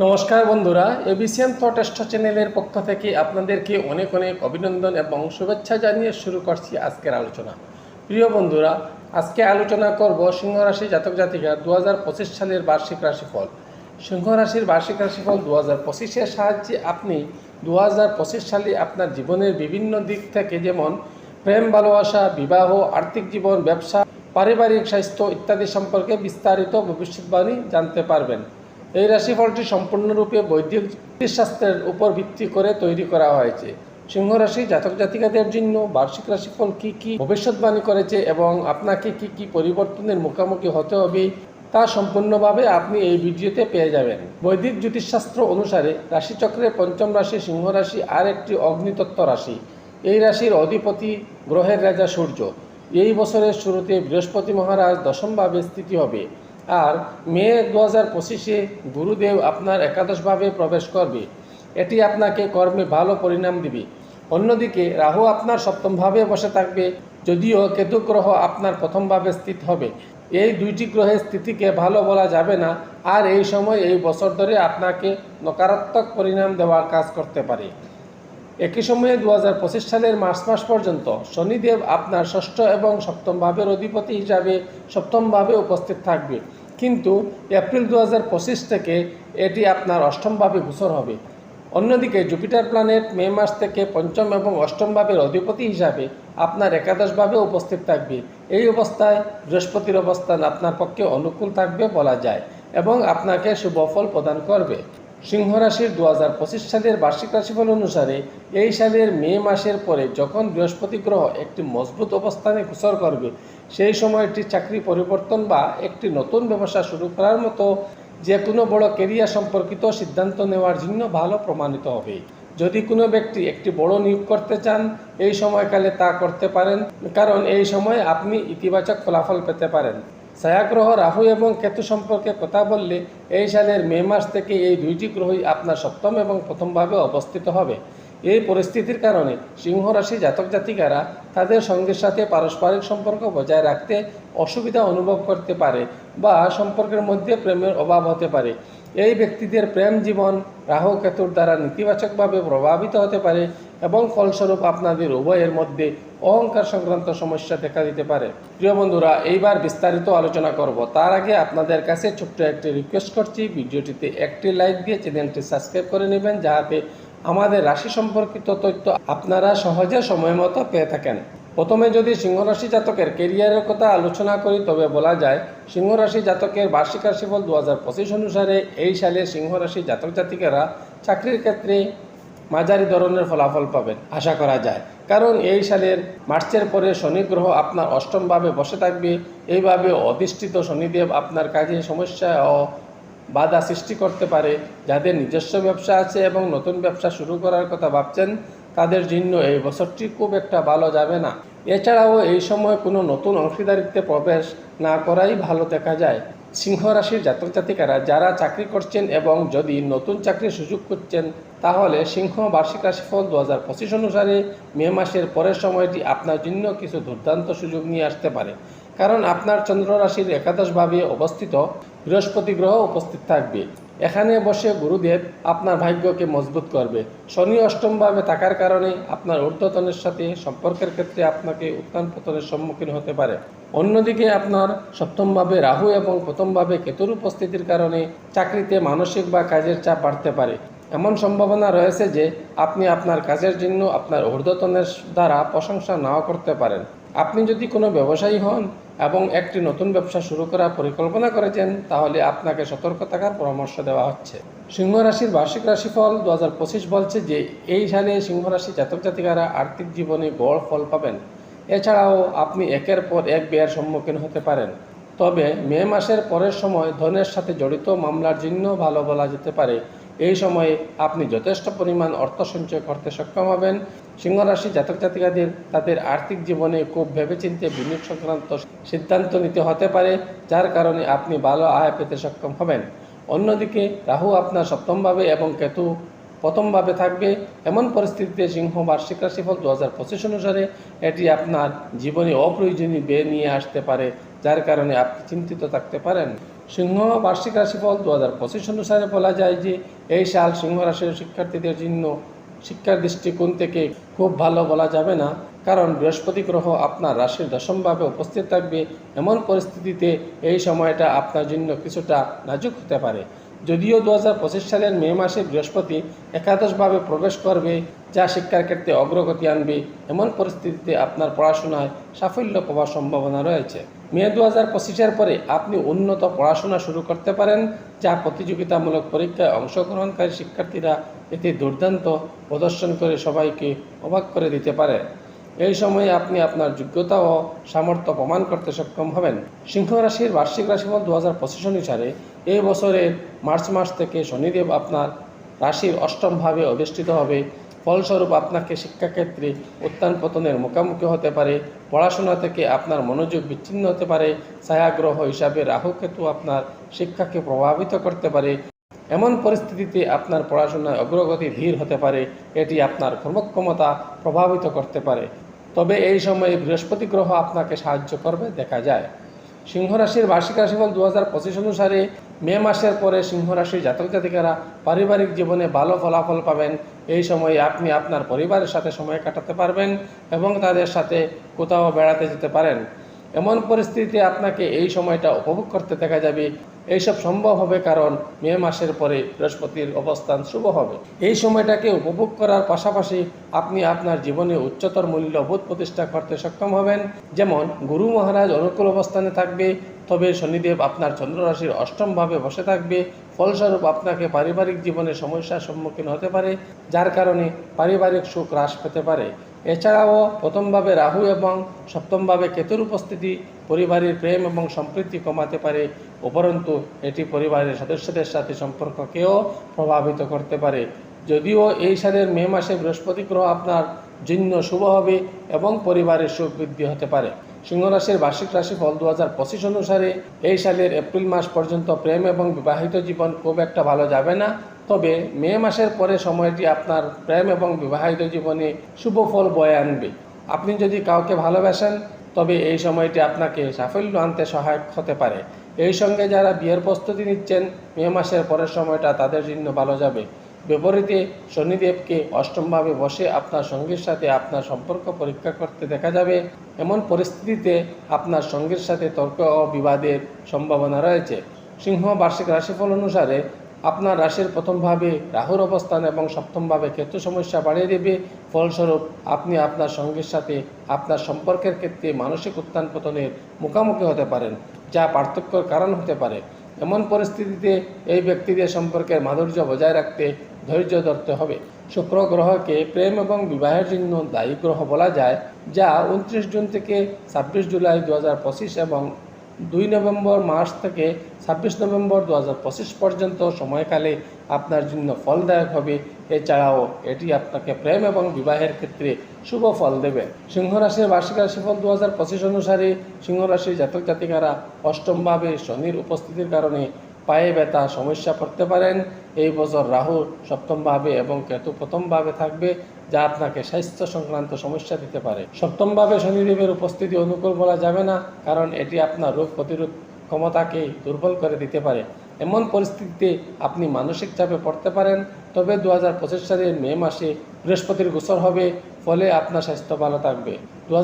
নমস্কার বন্ধুরা এবিসিএম থটেস্ট চ্যানেলের পক্ষ থেকে আপনাদেরকে অনেক অনেক অভিনন্দন এবং শুভেচ্ছা জানিয়ে শুরু করছি আজকের আলোচনা। প্রিয় বন্ধুরা, আজকে আলোচনা করব সিংহ রাশি জাতক জাতিকা দু হাজার পঁচিশ সালের বার্ষিক রাশিফল। সিংহ রাশির বার্ষিক রাশিফল দু হাজার পঁচিশের সাহায্যে আপনি দু হাজার পঁচিশ সালে আপনার জীবনের বিভিন্ন দিক থেকে যেমন প্রেম, ভালোবাসা, বিবাহ, আর্থিক জীবন, ব্যবসা, পারিবারিক স্বাস্থ্য ইত্যাদি সম্পর্কে বিস্তারিত ভবিষ্যৎবাণী জানতে পারবেন। এই রাশিফলটি সম্পূর্ণরূপে বৈদিক শাস্ত্রের উপর ভিত্তি করে তৈরি করা হয়েছে। সিংহ রাশি জাতক জাতিকাদের জন্য বার্ষিক রাশিফল কি কি ভবিষ্যৎবাণী করেছে এবং আপনাকে কি কি পরিবর্তনের মুখোমুখি হতে হবে তা সম্পূর্ণভাবে আপনি এই ভিডিওতে পেয়ে যাবেন। বৈদিক জ্যোতিষশাস্ত্র অনুসারে রাশিচক্রের পঞ্চম রাশি, সিংহ রাশি আর একটি অগ্নিতত্ত্ব রাশি। এই রাশির অধিপতি গ্রহের রাজা সূর্য। এই বছরের শুরুতে বৃহস্পতি মহারাজ দশমভাবে স্থিতি হবে। আর মে দু হাজার পঁচিশে গুরুদেব আপনার একাদশভাবে প্রবেশ করবে। এটি আপনাকে কর্মে ভালো পরিণাম দিবে। অন্যদিকে রাহু আপনার সপ্তমভাবে বসে থাকবে, যদিও কেতু গ্রহ আপনার প্রথমভাবে স্থিত হবে। এই দুইটি গ্রহের স্থিতিকে ভালো বলা যাবে না, আর এই সময় এই বছর ধরে আপনাকে নকারাত্মক পরিণাম দেওয়ার কাজ করতে পারে। একই সময়ে দু হাজার পঁচিশ সালের মার্চ মাস পর্যন্ত শনিদেব আপনার ষষ্ঠ এবং সপ্তম ভাবের অধিপতি হিসাবে সপ্তমভাবে উপস্থিত থাকবে। কিন্তু এপ্রিল দু হাজার পঁচিশ থেকে এটি আপনার অষ্টমভাবে গোচর হবে। অন্যদিকে জুপিটার প্ল্যানেট মে মাস থেকে পঞ্চম এবং অষ্টম ভাবের অধিপতি হিসাবে আপনার একাদশভাবে উপস্থিত থাকবে। এই অবস্থায় বৃহস্পতির অবস্থান আপনার পক্ষে অনুকূল থাকবে বলা যায় এবং আপনাকে শুভ ফল প্রদান করবে। সিংহ রাশির দু হাজার পঁচিশ সালের বার্ষিক রাশিফল অনুসারে এই সালের মে মাসের পরে যখন বৃহস্পতি গ্রহ একটি মজবুত অবস্থানে গোচর করবে, সেই সময়টি চাকরি পরিবর্তন বা একটি নতুন ব্যবসা শুরু করার মতো যে কোনো বড় কেরিয়ার সম্পর্কিত সিদ্ধান্ত নেওয়ার জন্য ভালো প্রমাণিত হবে। যদি কোনো ব্যক্তি একটি বড় নিয়োগ করতে চান, এই সময়কালে তা করতে পারেন, কারণ এই সময় আপনি ইতিবাচক ফলাফল পেতে পারেন। ছায়াগ্রহ রাহু এবং কেতু সম্পর্কে কথা বললে এই সালের মে মাস থেকে এই দুইটি গ্রহই আপনার সপ্তম এবং প্রথমভাবে অবস্থিত হবে। এই পরিস্থিতির কারণে সিংহ রাশি জাতক জাতিকারা তাদের সঙ্গের সাথে পারস্পরিক সম্পর্ক বজায় রাখতে অসুবিধা অনুভব করতে পারে বা সম্পর্কের মধ্যে প্রেমের অভাব হতে পারে। এই ব্যক্তিদের প্রেম জীবন রাহু কেতুর দ্বারা নেতিবাচকভাবে প্রভাবিত হতে পারে এবং ফলস্বরূপ আপনাদের উভয়ের মধ্যে অহংকার সংক্রান্ত সমস্যা দেখা দিতে পারে। প্রিয় বন্ধুরা, এইবার বিস্তারিত আলোচনা করব। তার আগে আপনাদের কাছে ছোট্ট একটি রিকোয়েস্ট করছি। ভিডিওটিতে একটি লাইক দিয়ে চ্যানেলটি সাবস্ক্রাইব করে নেবেন যাতে আমাদের রাশি সম্পর্কিত তথ্য আপনারা সহজে সময় মতো পেয়ে থাকেন। প্রথমে যদি সিংহরাশি জাতকের কেরিয়ারের কথা আলোচনা করি, তবে বলা যায় সিংহরাশি জাতকের বার্ষিক রাশিফল দু হাজার পঁচিশ অনুসারে এই সালে সিংহরাশি জাতক জাতিকেরা চাকরির ক্ষেত্রে মাঝারি ধরনের ফলাফল পাবেন, আশা করা যায়। কারণ এই সালের মার্চের পরে শনি গ্রহ আপনার অষ্টমভাবে বসে থাকবে। এইভাবে অধিষ্ঠিত শনিদেব আপনার কাজে সমস্যা ও বাধা সৃষ্টি করতে পারে। যাদের নিজস্ব ব্যবসা আছে এবং নতুন ব্যবসা শুরু করার কথা ভাবছেন তাদের জন্য এই বছরটি খুব একটা ভালো যাবে না। এছাড়াও এই সময় কোনো নতুন অংশীদারিত্বে প্রবেশ না করাই ভালো দেখা যায়। সিংহ রাশির জাতক জাতিকারা যারা চাকরি করছেন এবং যদি নতুন চাকরির সুযোগ করছেন তাহলে সিংহ বার্ষিক রাশিফল দু হাজার পঁচিশ অনুসারে মে মাসের পরের সময়টি আপনার জন্য কিছু দুর্দান্ত সুযোগ নিয়ে আসতে পারে। কারণ আপনার চন্দ্র রাশির একাদশভাবে অবস্থিত বৃহস্পতি গ্রহ উপস্থিত থাকবে। এখানে বসে গুরুদেব আপনার ভাগ্যকে মজবুত করবে। শনি অষ্টমভাবে থাকার কারণে আপনার ঊর্ধ্বতনের সাথে সম্পর্কের ক্ষেত্রে আপনাকে উত্থান পতনের সম্মুখীন হতে পারে। অন্যদিকে আপনার সপ্তমভাবে রাহু এবং প্রথমভাবে কেতুর উপস্থিতির কারণে চাকরিতে মানসিক বা কাজের চাপ বাড়তে পারে। এমন সম্ভাবনা রয়েছে যে আপনি আপনার কাজের জন্য আপনার ঊর্ধ্বতনের দ্বারা প্রশংসা নাও করতে পারেন। আপনি যদি কোনো ব্যবসায়ী হন এবং একটি নতুন ব্যবসা শুরু করার পরিকল্পনা করেছেন, তাহলে আপনাকে সতর্ক থাকার পরামর্শ দেওয়া হচ্ছে। সিংহ রাশির বার্ষিক রাশিফল দু হাজার পঁচিশ বলছে যে, এই সালে সিংহ রাশি জাতক জাতিকারা আর্থিক জীবনে গড় ফল পাবেন। এছাড়াও আপনি একের পর এক ব্যয়ের সম্মুখীন হতে পারেন। তবে মে মাসের পরের সময় ধনের সাথে জড়িত মামলার জন্য ভালো বলা যেতে পারে। এই সময়ে আপনি যথেষ্ট পরিমাণ অর্থ সঞ্চয় করতে সক্ষম হবেন। সিংহরাশি জাতক জাতিকাদের তাদের আর্থিক জীবনে খুব ভেবেচিন্তে বিনিয়োগ সংক্রান্ত সিদ্ধান্ত নিতে হতে পারে, যার কারণে আপনি ভালো আয় পেতে সক্ষম হবেন। অন্যদিকে রাহু আপনার সপ্তমভাবে এবং কেতু প্রথমভাবে থাকবে। এমন পরিস্থিতিতে সিংহ বার্ষিক রাশিফল দু হাজার পঁচিশ অনুসারে এটি আপনার জীবনে অপ্রয়োজনীয় ব্যয় নিয়ে আসতে পারে, যার কারণে আপনি চিন্তিত থাকতে পারেন। সিংহ বার্ষিক রাশিফল দু হাজার পঁচিশ অনুসারে বলা যায় যে, এই সাল সিংহ রাশির শিক্ষার্থীদের জন্য শিক্ষার দৃষ্টিকোণ থেকে খুব ভালো বলা যাবে না। কারণ বৃহস্পতি গ্রহ আপনার রাশির দশমভাবে উপস্থিত থাকবে। এমন পরিস্থিতিতে এই সময়টা আপনার জন্য কিছুটা নাজুক হতে পারে। যদিও দু হাজার পঁচিশ সালের মে মাসে বৃহস্পতি একাদশভাবে প্রবেশ করবে, যা শিক্ষার ক্ষেত্রে অগ্রগতি আনবে, এমন পরিস্থিতিতে আপনার পড়াশোনায় সাফল্য পাওয়ার সম্ভাবনা রয়েছে। মে দু হাজার পরে আপনি উন্নত পড়াশোনা শুরু করতে পারেন, যা প্রতিযোগিতামূলক পরীক্ষায় অংশগ্রহণকারী শিক্ষার্থীরা এতে দুর্দান্ত প্রদর্শন করে সবাইকে অবাক করে দিতে পারে। এই সময়ে আপনি আপনার যোগ্যতা ও সামর্থ্য প্রমাণ করতে সক্ষম হবেন। সিংহ রাশির বার্ষিক রাশিফল দু হাজার পঁচিশ অনুসারে এই বছরের মার্চ মাস থেকে শনিদেব আপনার রাশির অষ্টমভাবে অধিষ্ঠিত হবে। ফলস্বরূপ আপনাকে শিক্ষাক্ষেত্রে উত্থান পতনের মুখোমুখি হতে পারে। পড়াশোনা থেকে আপনার মনোযোগ বিচ্ছিন্ন হতে পারে। ছায়াগ্রহ হিসাবে রাহু কেতু আপনার শিক্ষাকে প্রভাবিত করতে পারে। এমন পরিস্থিতিতে আপনার পড়াশোনায় অগ্রগতি ধীর হতে পারে। এটি আপনার কর্মক্ষমতা প্রভাবিত করতে পারে। তবে এই সময়ে বৃহস্পতি গ্রহ আপনাকে সাহায্য করবে, দেখা যায়। সিংহ রাশির বার্ষিক রাশিফল দু হাজার পঁচিশ অনুসারে মে মাসের পরে সিংহ রাশির জাতক জাতিকারা পারিবারিক জীবনে ভালো ফলাফল পাবেন। এই সময়ে আপনি আপনার পরিবারের সাথে সময় কাটাতে পারবেন এবং তাদের সাথে কোথাও বেড়াতে যেতে পারেন। এমন পরিস্থিতিতে আপনাকে এই সময়টা উপভোগ করতে দেখা যাবে। এইসব সম্ভব হবে কারণ মে মাসের পরে বৃহস্পতির অবস্থান শুভ হবে। এই সময়টাকে উপভোগ করার পাশাপাশি আপনি আপনার জীবনে উচ্চতর মূল্যবোধ প্রতিষ্ঠা করতে সক্ষম হবেন। যেমন, গুরু মহারাজ অনুকূল অবস্থানে থাকবে, তবে শনিদেব আপনার চন্দ্ররাশির অষ্টমভাবে বসে থাকবে। ফলস্বরূপ আপনাকে পারিবারিক জীবনে সমস্যার সম্মুখীন হতে পারে, যার কারণে পারিবারিক সুখ হ্রাস পেতে পারে। এছাড়াও প্রথমভাবে রাহু এবং সপ্তমভাবে কেতুর উপস্থিতি পরিবারের প্রেম এবং সম্প্রীতি কমাতে পারে, উপরন্তু এটি পরিবারের সদস্যদের সাথে সম্পর্ককেও প্রভাবিত করতে পারে। যদিও এই সালের মে মাসে বৃহস্পতি গ্রহ আপনার জন্য শুভ হবে এবং পরিবারের সুখ বৃদ্ধি হতে পারে। সিংহ রাশির বার্ষিক রাশিফল দু হাজার পঁচিশ অনুসারে এই সালের এপ্রিল মাস পর্যন্ত প্রেম এবং বিবাহিত জীবন খুব একটা ভালো যাবে না। তবে মে মাসের পরে সময়টি আপনার প্রেম এবং বিবাহিত জীবনে শুভ ফল বয়ে আনবে। আপনি যদি কাউকে ভালোবাসেন, তবে এই সময়টি আপনাকে সাফল্য আনতে সহায়ক হতে পারে। এই সঙ্গে যারা বিয়ের প্রস্তুতি নিচ্ছেন, মে মাসের পরের সময়টা তাদের জন্য ভালো যাবে। বিপরীতে শনিদেবকে অষ্টমভাবে বসে আপনার সঙ্গীর সাথে আপনার সম্পর্ক পরীক্ষা করতে দেখা যাবে। এমন পরিস্থিতিতে আপনার সঙ্গীর সাথে তর্ক ও বিবাদের সম্ভাবনা রয়েছে। সিংহ বার্ষিক রাশিফল অনুসারে আপনার রাশির প্রথমভাবে রাহুর অবস্থান এবং সপ্তমভাবে ক্ষেত্র সমস্যা বাড়িয়ে দেবে। ফলস্বরূপ আপনি আপনার সঙ্গীর সাথে আপনার সম্পর্কের ক্ষেত্রে মানসিক উত্থান পতনের মুখোমুখি হতে পারেন, যা পার্থক্যর কারণ হতে পারে। এমন পরিস্থিতিতে এই ব্যক্তিদের সম্পর্কের মাধুর্য বজায় রাখতে ধৈর্য ধরতে হবে। শুক্র গ্রহকে প্রেম এবং বিবাহের জন্য দায়ী গ্রহ বলা যায়, যা উনত্রিশ জুন থেকে ছাব্বিশ জুলাই দু হাজার পঁচিশ এবং দুই নভেম্বর মাস থেকে ছাব্বিশ নভেম্বর দু হাজার পঁচিশ পর্যন্ত সময়কালে আপনার জন্য ফলদায়ক হবে। এছাড়াও এটি আপনাকে প্রেম এবং বিবাহের ক্ষেত্রে শুভ ফল দেবে। সিংহরাশির বার্ষিক রাশিফল দু হাজার পঁচিশ অনুসারে সিংহরাশির জাতক জাতিকারা অষ্টমভাবে শনির উপস্থিতির কারণে পায়ে ব্যথা, সমস্যা পড়তে পারেন। এই বছর রাহু সপ্তমভাবে এবং কেতু প্রথমভাবে থাকবে, যা আপনাকে স্বাস্থ্য সংক্রান্ত সমস্যা দিতে পারে। সপ্তমভাবে শনিদেবের উপস্থিতি অনুকূল বলা যাবে না, কারণ এটি আপনার রোগ প্রতিরোধ ক্ষমতাকে দুর্বল করে দিতে পারে। এমন পরিস্থিতিতে আপনি মানসিক চাপে পড়তে পারেন, তবে দু হাজার পঁচিশ সালের মে মাসে বৃহস্পতির গোচর হবে। ফলে আপনার স্বাস্থ্য ভালো থাকবে। দু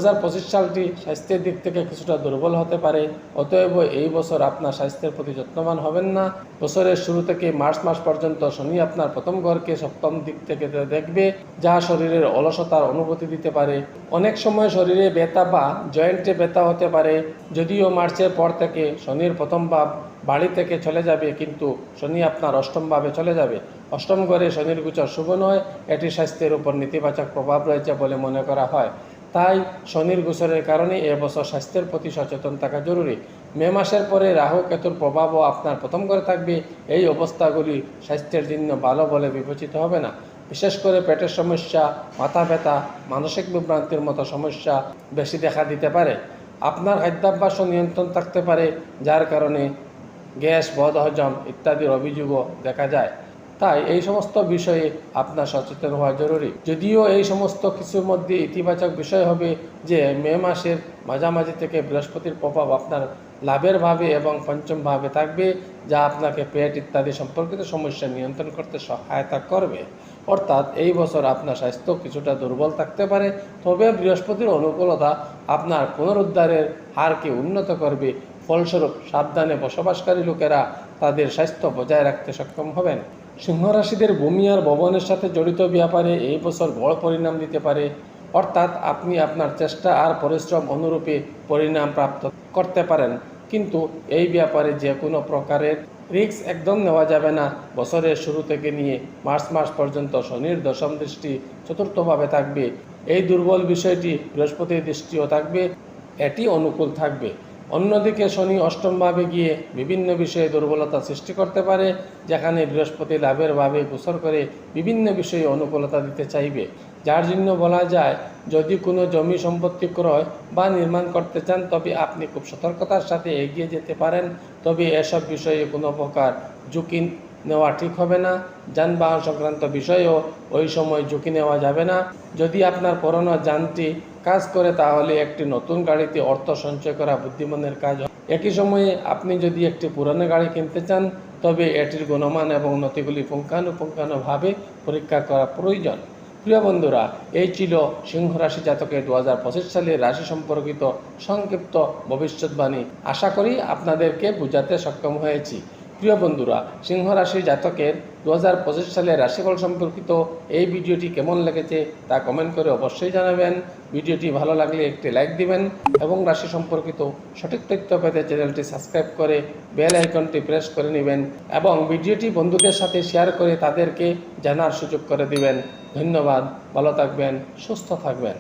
সালটি স্বাস্থ্যের দিক থেকে কিছুটা দুর্বল হতে পারে। অতএব এই বছর আপনার স্বাস্থ্যের প্রতি যত্নবান হবেন না। বছরের শুরু থেকে মার্চ মাস পর্যন্ত শনি আপনার প্রথম ঘরকে সপ্তম দিক থেকে দেখবে, যা শরীরের অলসতার অনুভূতি দিতে পারে। অনেক সময় শরীরে ব্যথা বা জয়েন্টে ব্যথা হতে পারে, যদিও মার্চের পর থেকে শনির প্রথম ভাব বাড়ি থেকে চলে যাবে, কিন্তু শনি আপনার অষ্টমভাবে চলে যাবে। অষ্টম ঘরে শনির গোচর শুভ নয়, এটি স্বাস্থ্যের উপর নেতিবাচক প্রভাব রয়েছে বলে মনে করা হয়। তাই শনির গোচরের কারণে এবছর স্বাস্থ্যের প্রতি সচেতন থাকা জরুরি। মে মাসের পরে রাহু, কেতুর প্রভাবও আপনার প্রথম ঘরে থাকবে। এই অবস্থাগুলি স্বাস্থ্যের জন্য ভালো বলে বিবেচিত হবে না। বিশেষ করে পেটের সমস্যা, মাথা ব্যথা, মানসিক বিভ্রান্তির মতো সমস্যা বেশি দেখা দিতে পারে। আপনার খাদ্যাভ্যাসও নিয়ন্ত্রণ থাকতে পারে, যার কারণে গ্যাস বদহজম ইত্যাদির অভিযোগও দেখা যায়। তাই এই সমস্ত বিষয়ে আপনার সচেতন হওয়া জরুরি। যদিও এই সমস্ত কিছুর মধ্যে ইতিবাচক বিষয় হবে যে মে মাসের মাঝামাঝি থেকে বৃহস্পতির প্রভাব আপনার লাভের ভাবে এবং পঞ্চম ভাবে থাকবে, যা আপনাকে পেট ইত্যাদি সম্পর্কিত সমস্যা নিয়ন্ত্রণ করতে সহায়তা করবে। অর্থাৎ এই বছর আপনার স্বাস্থ্য কিছুটা দুর্বল থাকতে পারে, তবে বৃহস্পতির অনুকূলতা আপনার পুনরুদ্ধারের হারকে উন্নত করবে ফলস্বরূপ সাবধানে বসবাসকারী লোকেরা তাদের স্বাস্থ্য বজায় রাখতে সক্ষম হবেন। সিংহ রাশিদের ভূমি আর ভবনের সাথে জড়িত ব্যাপারে এই বছর বড় পরিণাম দিতে পারে। অর্থাৎ আপনি আপনার চেষ্টা আর পরিশ্রম অনুরূপে পরিণাম প্রাপ্ত করতে পারেন। কিন্তু এই ব্যাপারে যে কোনো প্রকারের রিস্ক একদম নেওয়া যাবে না। বছরের শুরু থেকে নিয়ে মার্চ মাস পর্যন্ত শনির দশম দৃষ্টি চতুর্থভাবে থাকবে। এই দুর্বল বিষয়টি বৃহস্পতির দৃষ্টিও থাকবে, এটি অনুকূল থাকবে। অন্যদিকে শনি অষ্টমভাবে গিয়ে বিভিন্ন বিষয়ে দুর্বলতা সৃষ্টি করতে পারে, যেখানে বৃহস্পতি লাভের ভাবে গোচর করে বিভিন্ন বিষয়ে অনুকূলতা দিতে চাইবে। যার জন্য বলা যায়, যদি কোনো জমি সম্পত্তি ক্রয় বা নির্মাণ করতে চান, তবে আপনি খুব সতর্কতার সাথে এগিয়ে যেতে পারেন। তবে এসব বিষয়ে কোনো প্রকার ঝুঁকি নেওয়া ঠিক হবে না। যানবাহন সংক্রান্ত বিষয়েও ওই সময় ঝুঁকি নেওয়া যাবে না। যদি আপনার পুরনো যানটি কাজ করে তাহলে একটি নতুন গাড়িতে অর্থ সঞ্চয় করা বুদ্ধিমানের কাজ একই সময়ে আপনি যদি একটি পুরনো গাড়ি কিনতে চান, তবে এটির গুণমান এবং নথিগুলি পুঙ্খানুপুঙ্খানুভাবে পরীক্ষা করা প্রয়োজন। প্রিয় বন্ধুরা, এই ছিল সিংহ রাশি জাতকের দু হাজার সালের রাশি সম্পর্কিত সংক্ষিপ্ত ভবিষ্যৎবাণী। আশা করি আপনাদেরকে বোঝাতে সক্ষম হয়েছি। প্রিয় বন্ধুরা, সিংহ রাশি জাতকের দু হাজার সালের রাশিফল সম্পর্কিত এই ভিডিওটি কেমন লেগেছে তা কমেন্ট করে অবশ্যই জানাবেন। ভিডিওটি ভালো লাগলে একটি লাইক দিবেন এবং রাশি সম্পর্কিত সঠিক তথ্য পেতে চ্যানেলটি সাবস্ক্রাইব করে বেল আইকনটি প্রেস করে নেবেন এবং ভিডিওটি বন্ধুদের সাথে শেয়ার করে তাদেরকে জানার সুযোগ করে দিবেন। ধন্যবাদ, ভালো থাকবেন, সুস্থ থাকবেন।